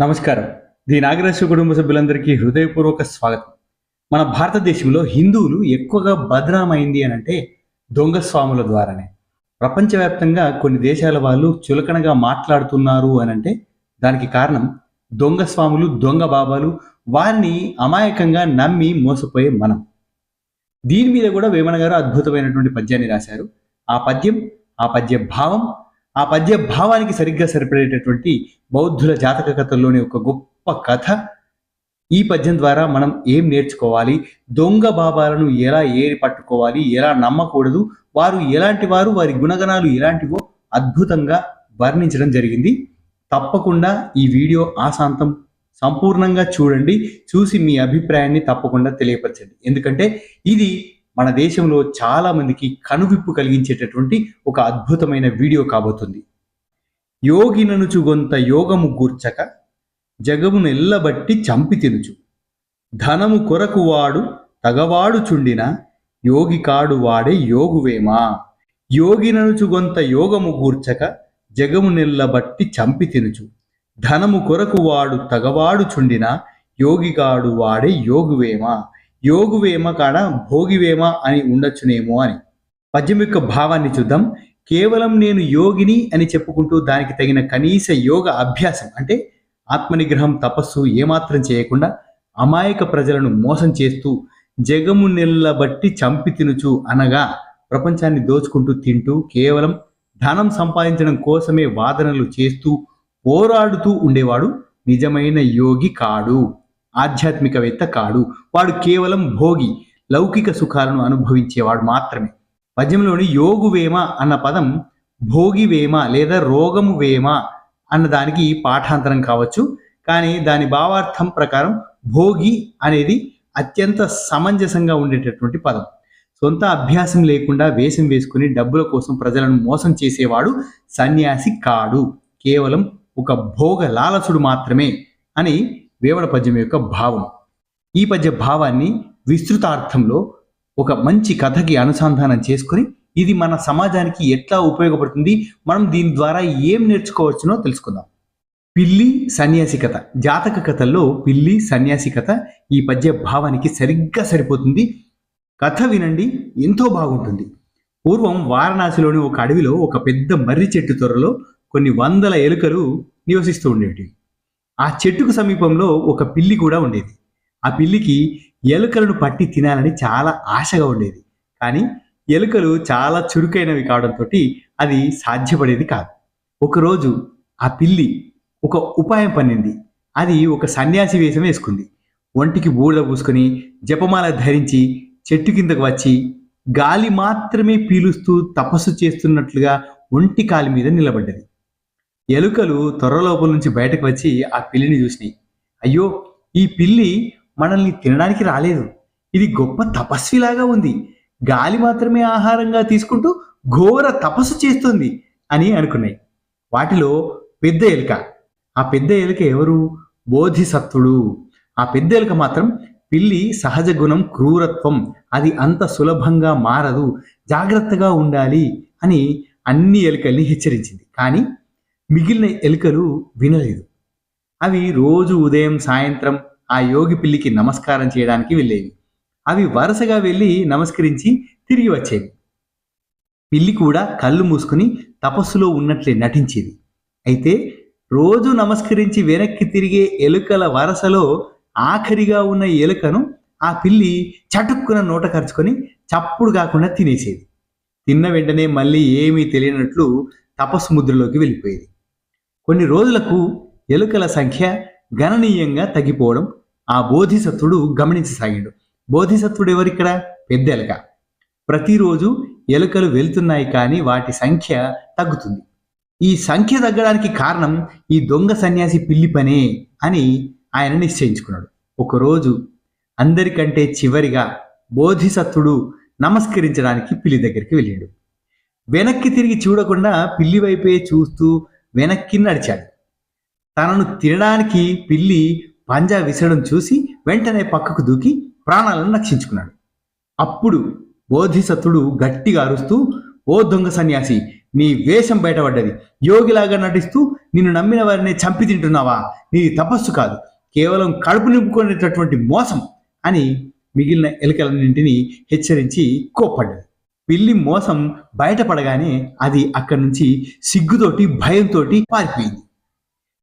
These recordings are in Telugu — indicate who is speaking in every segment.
Speaker 1: నమస్కారం. ది నాగరాజు కుటుంబ సభ్యులందరికీ హృదయపూర్వక స్వాగతం. మన భారతదేశంలో హిందువులు ఎక్కువగా భద్రామైంది అని అంటే దొంగ స్వాముల ద్వారానే. ప్రపంచవ్యాప్తంగా కొన్ని దేశాల వాళ్ళు చులకనగా మాట్లాడుతున్నారు అని అంటే దానికి కారణం దొంగ స్వాములు దొంగ బాబాలు వారిని అమాయకంగా నమ్మి మోసపోయే మనం. దీని మీద కూడా వేమన గారు అద్భుతమైనటువంటి పద్యాన్ని రాశారు. ఆ పద్యం ఆ పద్య భావం ఆ పద్య భావానికి సరిగ్గా సరిపడేటటువంటి బౌద్ధుల జాతక కథల్లోని ఒక గొప్ప కథ. ఈ పద్యం ద్వారా మనం ఏం నేర్చుకోవాలి? దొంగ బాబాలను ఎలా ఏరి పట్టుకోవాలి? ఎలా నమ్మకూడదు? వారు ఎలాంటి వారు? వారి గుణగణాలు ఎలాంటివో అద్భుతంగా వర్ణించడం జరిగింది. తప్పకుండా ఈ వీడియో ఆశాంతం సంపూర్ణంగా చూడండి. చూసి మీ అభిప్రాయాన్ని తప్పకుండా తెలియపరచండి. ఎందుకంటే ఇది మన దేశంలో చాలా మందికి కనువిప్పు కలిగించేటటువంటి ఒక అద్భుతమైన వీడియో కాబోతుంది. యోగిననుచు గొంత యోగము గూర్చక జగము నెల్లబట్టి చంపి తినుచు. ధనము కొరకు వాడు తగవాడు చుండిన యోగి కాడు వాడే యోగువేమా? యోగిననుచు గొంత యోగము గూర్చక జగము నిల్లబట్టి చంపి తినుచు. ధనము కొరకు వాడు తగవాడు చుండిన యోగిగాడు వాడే యోగువేమా? యోగువేమ కాడ భోగివేమ అని ఉండొచ్చునేమో అని. పద్యం యొక్క భావాన్ని చూద్దాం. కేవలం నేను యోగిని అని చెప్పుకుంటూ దానికి తగిన కనీస యోగ అభ్యాసం అంటే ఆత్మనిగ్రహం తపస్సు ఏమాత్రం చేయకుండా అమాయక ప్రజలను మోసం చేస్తూ జగము నిల్లబట్టి చంపి తినుచు అనగా ప్రపంచాన్ని దోచుకుంటూ తింటూ కేవలం ధనం సంపాదించడం కోసమే వాదనలు చేస్తూ పోరాడుతూ ఉండేవాడు నిజమైన యోగి కాడు. ఆధ్యాత్మికవేత్త కాడు. వాడు కేవలం భోగి లౌకిక సుఖాలను అనుభవించేవాడు మాత్రమే. పద్యంలోని యోగువేమ అన్న పదం భోగివేమ లేదా రోగము వేమ అన్న దానికి పాఠాంతరం కావచ్చు. కానీ దాని భావార్థం ప్రకారం భోగి అనేది అత్యంత సమంజసంగా ఉండేటటువంటి పదం. సొంత అభ్యాసం లేకుండా వేషం వేసుకుని డబ్బుల కోసం ప్రజలను మోసం చేసేవాడు సన్యాసి కాడు. కేవలం ఒక భోగ లాలసుడు మాత్రమే అని వేవడ పద్యం యొక్క భావం ఈ పద్య భావాన్ని విస్తృతార్థంలో ఒక మంచి కథకి అనుసంధానం చేసుకుని ఇది మన సమాజానికి ఎట్లా ఉపయోగపడుతుంది మనం దీని ద్వారా ఏం నేర్చుకోవచ్చునో తెలుసుకుందాం. పిల్లి సన్యాసి కథ. జాతక కథల్లో పిల్లి సన్యాసి కథ ఈ పద్య భావానికి సరిగ్గా సరిపోతుంది. కథ వినండి ఎంతో బాగుంటుంది. పూర్వం వారణాసిలోని ఒక అడవిలో ఒక పెద్ద మర్రి చెట్టు త్వరలో కొన్ని వందల ఎలుకలు నివసిస్తూ ఉండేవి ఆ చెట్టుకు సమీపంలో ఒక పిల్లి కూడా ఉండేది. ఆ పిల్లికి ఎలుకలను పట్టి తినాలని చాలా ఆశగా ఉండేది. కానీ ఎలుకలు చాలా చురుకైనవి కావడంతో అది సాధ్యపడేది కాదు. ఒకరోజు ఆ పిల్లి ఒక ఉపాయం పన్నింది. అది ఒక సన్యాసి వేషం వేసుకుంది. ఒంటికి బూడిద పూసుకొని జపమాల ధరించి చెట్టు కిందకు వచ్చి గాలి మాత్రమే పీలుస్తూ తపస్సు చేస్తున్నట్లుగా ఒంటి కాలి మీద నిలబడ్డది. ఎలుకలు త్వరలోపల నుంచి బయటకు వచ్చి ఆ పిల్లిని చూసినాయి. అయ్యో ఈ పిల్లి మనల్ని తినడానికి రాలేదు. ఇది గొప్ప తపస్విలాగా ఉంది. గాలి మాత్రమే ఆహారంగా తీసుకుంటూ ఘోర తపస్సు చేస్తుంది అని అనుకున్నాయి. వాటిలో పెద్ద ఎలుక. ఆ పెద్ద ఎలుక ఎవరు? బోధిసత్వుడు ఆ పెద్ద ఎలుక మాత్రం పిల్లి సహజ గుణం క్రూరత్వం. అది అంత సులభంగా మారదు. జాగ్రత్తగా ఉండాలి అని అన్ని ఎలుకల్ని హెచ్చరించింది. కానీ మిగిలిన ఎలుకలు వినలేదు. అవి రోజు ఉదయం సాయంత్రం ఆ యోగి పిల్లికి నమస్కారం చేయడానికి వెళ్ళేవి. అవి వరుసగా వెళ్ళి నమస్కరించి తిరిగి వచ్చేవి. పిల్లి కూడా కళ్ళు మూసుకుని తపస్సులో ఉన్నట్లే నటించేది. అయితే రోజు నమస్కరించి వెనక్కి తిరిగే ఎలుకల వరసలో ఆఖరిగా ఉన్న ఎలుకను ఆ పిల్లి చటుక్కున నోట ఖర్చుకొని చప్పుడు కాకుండా తినేసేది. తిన్న వెంటనే మళ్ళీ ఏమీ తెలియనట్లు తపస్సు ముద్రలోకి వెళ్ళిపోయేది. కొన్ని రోజులకు ఎలుకల సంఖ్య గణనీయంగా తగ్గిపోవడం ఆ బోధిసత్వుడు గమనించసాగాడు. బోధిసత్వుడు ఎవరిక్కడ? పెద్ద ఎలుక. ప్రతిరోజు ఎలుకలు వెళ్తున్నాయి కానీ వాటి సంఖ్య తగ్గుతుంది. ఈ సంఖ్య తగ్గడానికి కారణం ఈ దొంగ సన్యాసి పిల్లి పనే అని ఆయన నిశ్చయించుకున్నాడు. ఒకరోజు అందరికంటే చివరిగా బోధిసత్వుడు నమస్కరించడానికి పిల్లి దగ్గరికి వెళ్ళాడు. వెనక్కి తిరిగి చూడకుండా పిల్లి వైపే చూస్తూ వెనక్కి నడిచాడు తనను తినడానికి పిల్లి పంజా విసరడం చూసి వెంటనే పక్కకు దూకి ప్రాణాలను రక్షించుకున్నాడు. అప్పుడు బోధిసత్వుడు గట్టిగా అరుస్తూ ఓ దొంగ సన్యాసి నీ వేషం బయటపడ్డది. యోగిలాగా నటిస్తూ నిన్ను నమ్మిన వారిని చంపి తింటున్నావా? నీ తపస్సు కాదు. కేవలం కడుపు నింపుకునేటటువంటి మోసం అని మిగిలిన ఎలుకలన్నింటినీ హెచ్చరించి కోప్పడ్డది పిల్లి మోసం బయటపడగానే అది అక్కడి నుంచి సిగ్గుతోటి భయంతోటి పారిపోయింది.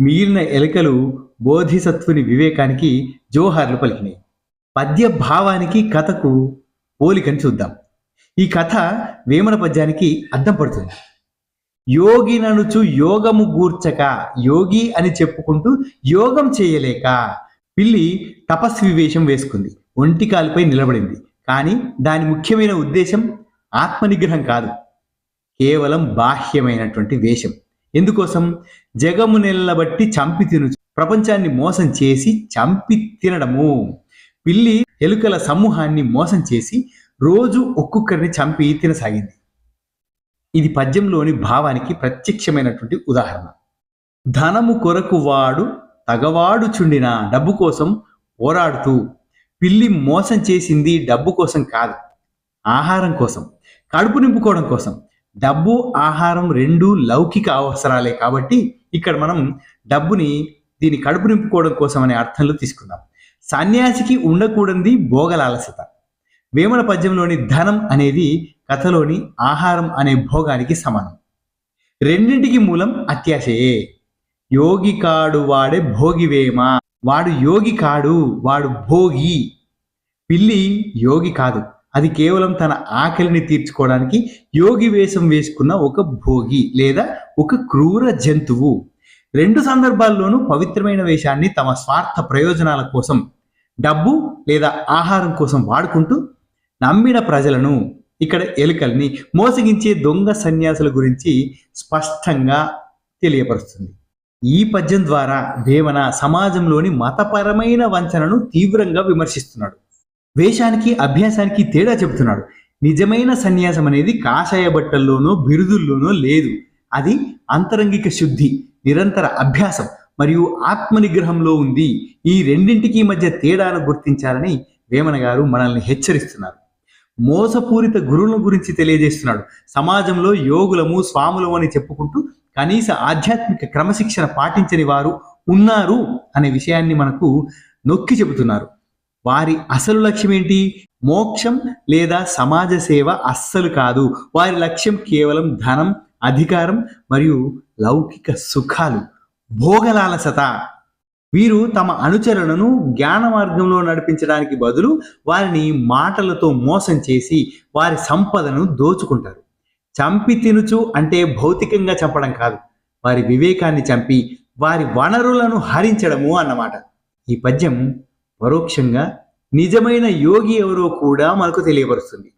Speaker 1: మిగిలిన ఎలుకలు బోధిసత్వుని వివేకానికి జోహార్లు పలికినాయి. పద్య భావానికి కథకు పోలికని చూద్దాం. ఈ కథ వేమన పద్యానికి అద్దం పడుతుంది. యోగి ననుచు యోగము గూర్చక యోగి అని చెప్పుకుంటూ యోగం చేయలేక పిల్లి తపస్వి వేషం వేసుకుంది. ఒంటి కాలుపై నిలబడింది. కానీ దాని ముఖ్యమైన ఉద్దేశం ఆత్మ నిగ్రహం కాదు. కేవలం బాహ్యమైనటువంటి వేషం. ఎందుకోసం? జగము నిల్లబట్టి చంపి తిను. ప్రపంచాన్ని మోసం చేసి చంపి తినడము. పిల్లి ఎలుకల సమూహాన్ని మోసం చేసి రోజు ఒక్కొక్కరిని చంపి తినసాగింది. ఇది పద్యంలోని భావానికి ప్రత్యక్షమైనటువంటి ఉదాహరణ. ధనము కొరకు వాడు తగవాడు చుండిన డబ్బు కోసం పోరాడుతూ పిల్లి మోసం చేసింది డబ్బు కోసం కాదు ఆహారం కోసం. కడుపు నింపుకోవడం కోసం. డబ్బు ఆహారం రెండు లౌకిక అవసరాలే కాబట్టి ఇక్కడ మనం డబ్బుని దీని కడుపు నింపుకోవడం కోసం అనే అర్థంలో తీసుకుందాం. సన్యాసికి ఉండకూడనిది భోగలాలసత. వేమన పద్యంలోని ధనం అనేది కథలోని ఆహారం అనే భోగానికి సమానం. రెండింటికి మూలం అత్యాశయే. యోగి కాడు వాడే భోగివేమ వాడు యోగి కాడు వాడు భోగి. పిల్లి యోగి కాదు. అది కేవలం తన ఆకలిని తీర్చుకోవడానికి యోగి వేషం వేసుకున్న ఒక భోగి లేదా ఒక క్రూర జంతువు. రెండు సందర్భాల్లోనూ పవిత్రమైన వేషాన్ని తమ స్వార్థ ప్రయోజనాల కోసం డబ్బు లేదా ఆహారం కోసం వాడుకుంటూ నమ్మిన ప్రజలను ఇక్కడ ఎలుకల్ని మోసగించే దొంగ సన్యాసుల గురించి స్పష్టంగా తెలియపరుస్తుంది. ఈ పద్యం ద్వారా వేమన సమాజంలోని మతపరమైన వంచనను తీవ్రంగా విమర్శిస్తున్నాడు. వేషానికి అభ్యాసానికి తేడా చెబుతున్నాడు. నిజమైన సన్యాసం అనేది కాషాయ బట్టల్లోనో బిరుదుల్లోనో లేదు. అది అంతరంగిక శుద్ధి నిరంతర అభ్యాసం మరియు ఆత్మ నిగ్రహంలో ఉంది. ఈ రెండింటికి మధ్య తేడాను గుర్తించాలని వేమన గారు మనల్ని హెచ్చరిస్తున్నారు. మోసపూరిత గురువుల గురించి తెలియజేస్తున్నాడు. సమాజంలో యోగులము స్వాములము అని చెప్పుకుంటూ కనీస ఆధ్యాత్మిక క్రమశిక్షణ పాటించని వారు ఉన్నారు అనే విషయాన్ని మనకు నొక్కి చెబుతున్నారు. వారి అసలు లక్ష్యం ఏంటి? మోక్షం లేదా సమాజ సేవ అస్సలు కాదు. వారి లక్ష్యం కేవలం ధనం అధికారం మరియు లౌకిక సుఖాలు. భోగలాలసత. వీరు తమ అనుచరులను జ్ఞాన మార్గంలో నడిపించడానికి బదులు వారిని మాటలతో మోసం చేసి వారి సంపదను దోచుకుంటారు. చంపి తినుచు అంటే భౌతికంగా చంపడం కాదు. వారి వివేకాన్ని చంపి వారి వనరులను హరించడము అన్నమాట. ఈ పద్యం పరోక్షంగా నిజమైన యోగి ఎవరో కూడా మనకు తెలియపరుస్తుంది.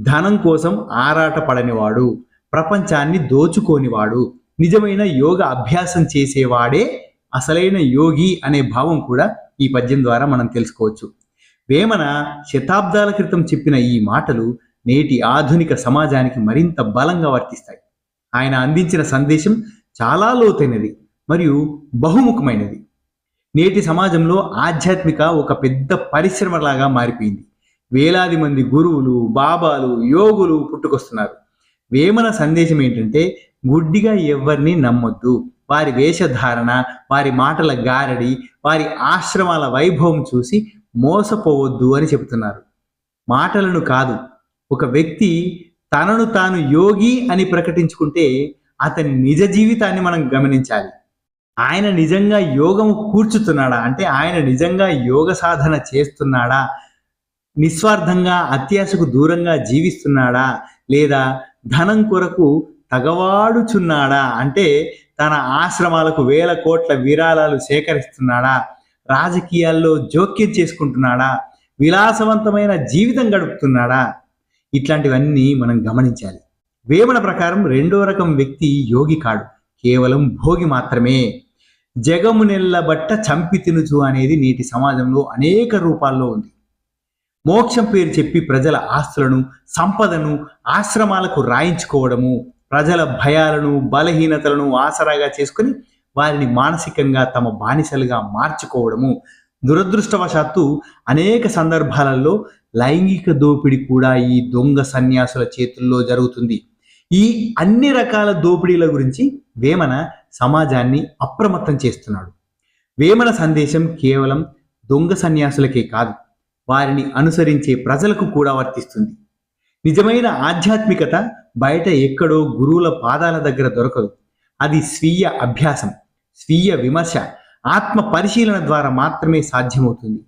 Speaker 1: ధనం కోసం ఆరాట పడనివాడు ప్రపంచాన్ని దోచుకోనివాడు నిజమైన యోగ అభ్యాసం చేసేవాడే అసలైన యోగి అనే భావం కూడా ఈ పద్యం ద్వారా మనం తెలుసుకోవచ్చు. వేమన శతాబ్దాల క్రితం చెప్పిన ఈ మాటలు నేటి ఆధునిక సమాజానికి మరింత బలంగా వర్తిస్తాయి. ఆయన అందించిన సందేశం చాలా లోతైనది మరియు బహుముఖమైనది. నేటి సమాజంలో ఆధ్యాత్మిక ఒక పెద్ద పరిశ్రమలాగా మారిపోయింది. వేలాది మంది గురువులు బాబాలు యోగులు పుట్టుకొస్తున్నారు. వేమన సందేశం ఏంటంటే గుడ్డిగా ఎవరిని నమ్మొద్దు. వారి వేషధారణ వారి మాటల గారడి వారి ఆశ్రమాల వైభవం చూసి మోసపోవద్దు అని చెబుతున్నారు. మాటలను కాదు ఒక వ్యక్తి తనను తాను యోగి అని ప్రకటించుకుంటే అతని నిజ జీవితాన్ని మనం గమనించాలి. ఆయన నిజంగా యోగం కూర్చుతున్నాడా? అంటే ఆయన నిజంగా యోగ సాధన చేస్తున్నాడా? నిస్వార్థంగా అత్యాశకు దూరంగా జీవిస్తున్నాడా? లేదా ధనం కొరకు తగవాడుచున్నాడా? అంటే తన ఆశ్రమాలకు వేల కోట్ల విరాళాలు సేకరిస్తున్నాడా? రాజకీయాల్లో జోక్యం చేసుకుంటున్నాడా? విలాసవంతమైన జీవితం గడుపుతున్నాడా? ఇట్లాంటివన్నీ మనం గమనించాలి. వేమన ప్రకారం రెండో రకం వ్యక్తి యోగి కాడు. కేవలం భోగి మాత్రమే. జగము నెల్లబట్ట చంపి తినుచు అనేది నేటి సమాజంలో అనేక రూపాల్లో ఉంది. మోక్షం పేరు చెప్పి ప్రజల ఆస్తులను సంపదను ఆశ్రమాలకు రాయించుకోవడము ప్రజల భయాలను బలహీనతలను ఆసరాగా చేసుకుని వారిని మానసికంగా తమ బానిసలుగా మార్చుకోవడము. దురదృష్టవశాత్తు అనేక సందర్భాలలో లైంగిక దోపిడీ కూడా ఈ దొంగ సన్యాసుల చేతుల్లో జరుగుతుంది. ఈ అన్ని రకాల దోపిడీల గురించి వేమన సమాజాన్ని అప్రమత్తం చేస్తున్నాడు. వేమన సందేశం కేవలం దొంగ సన్యాసులకే కాదు వారిని అనుసరించే ప్రజలకు కూడా వర్తిస్తుంది. నిజమైన ఆధ్యాత్మికత బయట ఎక్కడో గురువుల పాదాల దగ్గర దొరకదు. అది స్వీయ అభ్యాసం స్వీయ విమర్శ ఆత్మ పరిశీలన ద్వారా మాత్రమే సాధ్యమవుతుంది.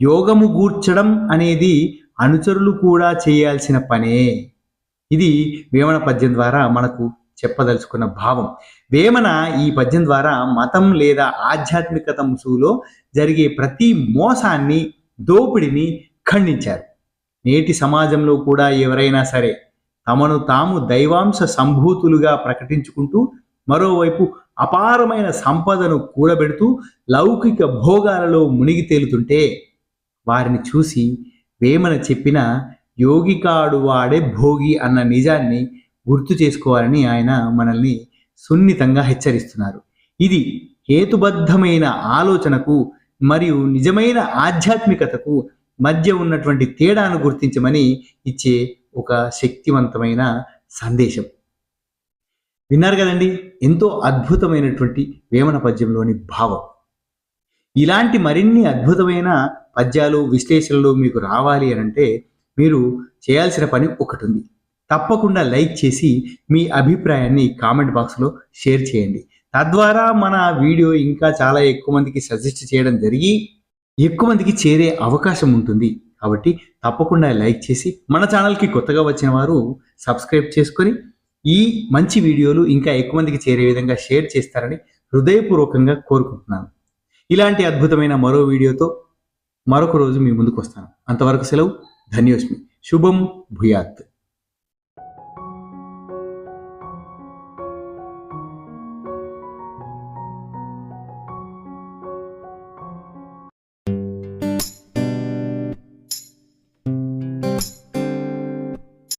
Speaker 1: యోగము గూర్చడం అనేది అనుచరులు కూడా చేయాల్సిన పనే. ఇది వేమన పద్యం ద్వారా మనకు చెప్పదలుచుకున్న భావం. వేమన ఈ పద్యం ద్వారా మతం లేదా ఆధ్యాత్మికత ముసుగులో జరిగే ప్రతి మోసాన్ని దోపిడిని ఖండించారు. నేటి సమాజంలో కూడా ఎవరైనా సరే తమను తాము దైవాంశ సంభూతులుగా ప్రకటించుకుంటూ మరోవైపు అపారమైన సంపదను కూడబెడుతూ లౌకిక భోగాలలో మునిగి తేలుతుంటే వారిని చూసి వేమన చెప్పిన యోగి కాడు వాడే భోగి అన్న నిజాన్ని గుర్తు చేసుకోవాలని ఆయన మనల్ని సున్నితంగా హెచ్చరిస్తున్నారు. ఇది హేతుబద్ధమైన ఆలోచనకు మరియు నిజమైన ఆధ్యాత్మికతకు మధ్య ఉన్నటువంటి తేడాను గుర్తించమని ఇచ్చే ఒక శక్తివంతమైన సందేశం. విన్నారు కదండి? ఎంతో అద్భుతమైనటువంటి వేమన పద్యంలోని భావం. ఇలాంటి మరిన్ని అద్భుతమైన పద్యాలు విశ్లేషణలు మీకు రావాలి అని అంటే మీరు చేయాల్సిన పని ఒకటి ఉంది తప్పకుండా లైక్ చేసి మీ అభిప్రాయాన్ని కామెంట్ బాక్స్లో షేర్ చేయండి. తద్వారా మన వీడియో ఇంకా చాలా ఎక్కువ మందికి సజెస్ట్ చేయడం జరిగి ఎక్కువ మందికి చేరే అవకాశం ఉంటుంది. కాబట్టి తప్పకుండా లైక్ చేసి మన ఛానల్కి కొత్తగా వచ్చిన వారు సబ్స్క్రైబ్ చేసుకొని ఈ మంచి వీడియోలు ఇంకా ఎక్కువ మందికి చేరే విధంగా షేర్ చేస్తారని హృదయపూర్వకంగా కోరుకుంటున్నాను. ఇలాంటి అద్భుతమైన మరో వీడియోతో మరొక రోజు మీ ముందుకు వస్తాను. అంతవరకు సెలవు. धन्योस्मि शुभम भूयात्।